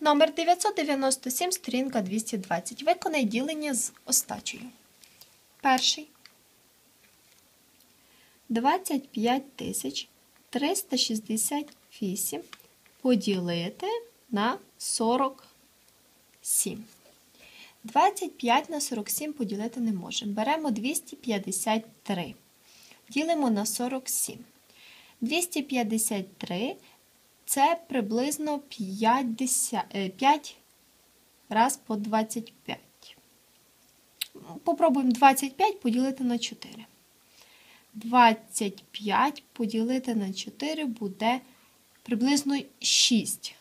Номер 997, сторінка 220. Виконай ділення з остачею. Перший. 25 тисяч 368 поділити на 47. 25 на 47 поділити не можемо. Беремо 253. Ділимо на 47. 253 це приблизно 50, 5 раз по 25. Попробуємо 25 поділити на 4. 25 поділити на 4 буде приблизно 6.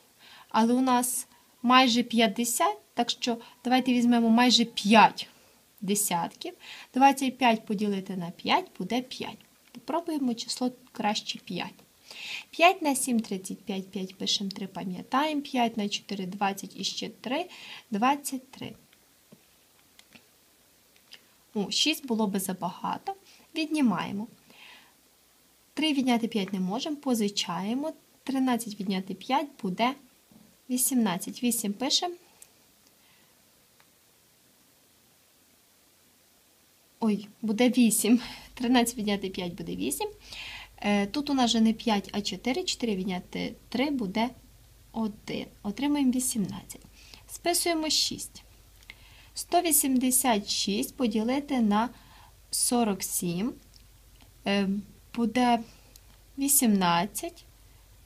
Але у нас майже 50, так що давайте візьмемо майже 5 десятків. 25 поділити на 5 буде 5. Попробуємо число краще 5. 5 на 7 35, 5 пишемо 3, пам'ятаємо, 5 на 4 20 і ще 3 23. О, 6 було би забагато. Віднімаємо. 3 відняти 5 не можемо, позичаємо. 13 відняти 5 буде 18. 8 пишемо. Ой, буде 8. 13 відняти 5 буде 8. Е, Тут у нас вже не 5, а 4. 4 відняти 3 буде 1. Отримаємо 18. Списуємо 6. 186 поділити на 47 е, буде 18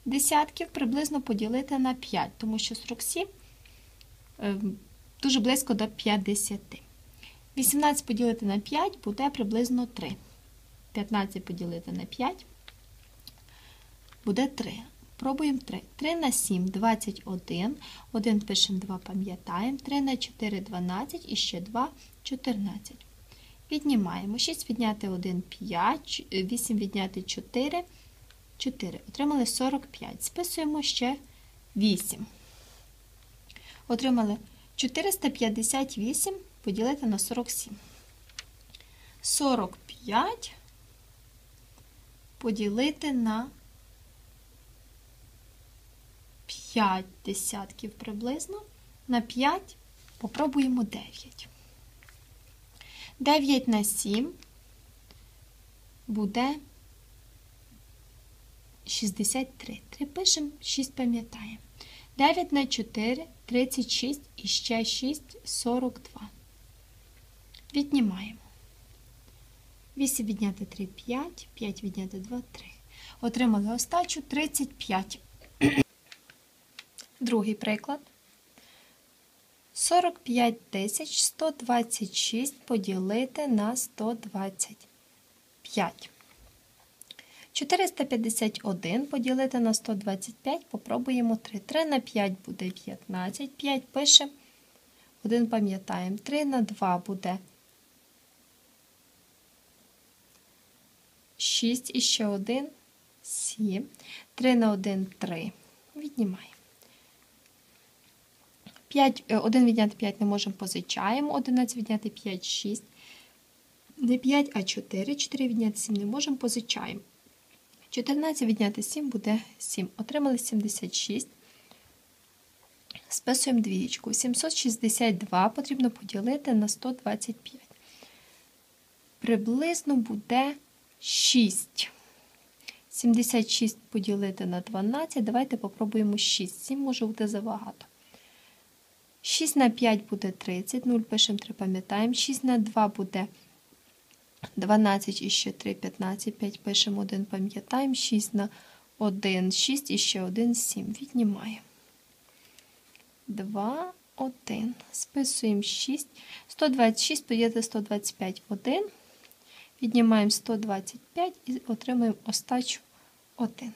десятків приблизно поділити на 5, тому що 47 е, дуже близько до 50. 18 поділити на 5 буде приблизно 3. 15 поділити на 5 буде 3. Пробуємо 3. 3 на 7 21. 1 пишемо 2, пам'ятаємо. 3 на 4 12 і ще 2 14. Віднімаємо. 6 відняти 1 5, 8 відняти 4 4. Отримали 45. Списуємо ще 8. Отримали 458 поділити на 47. 45 поділити на 5 десятків приблизно. На 5 попробуємо 9. 9 на 7 буде 63. 3 пишемо, 6 пам'ятаємо. 9 на 4 36 і ще 6 42. Віднімаємо. 8 відняти 3 5, 5 відняти 2 3. Отримали остачу 35. Другий приклад. 45 тисяч 126 поділити на 125. 451 поділити на 125, попробуємо 3. 3 на 5 буде 15, 5 пишемо, 1 пам'ятаємо, 3 на 2 буде 6 і ще 1, 7, 3 на 1 3. Віднімаємо. 5, 1 відняти 5 не можемо позичаємо, 11 відняти 5, 6. Не 5, а 4. 4 відняти 7 не можемо позичаємо. 14 відняти 7 буде 7. Отримали 76. Списуємо двічку. 762 потрібно поділити на 125. Приблизно буде 6. 76 поділити на 12. Давайте попробуємо 6. 7 може бути забагато. 6 на 5 буде 30. 0 пишемо 3, пам'ятаємо. 6 на 2 буде 12 і ще 3, 15, 5 пишемо 1, пам'ятаємо, 6 на 1, 6 і ще 1, 7. Віднімаємо. 2, 1. Списуємо 6. 126 поділити 125, 1. Віднімаємо 125 і отримуємо остачу 1.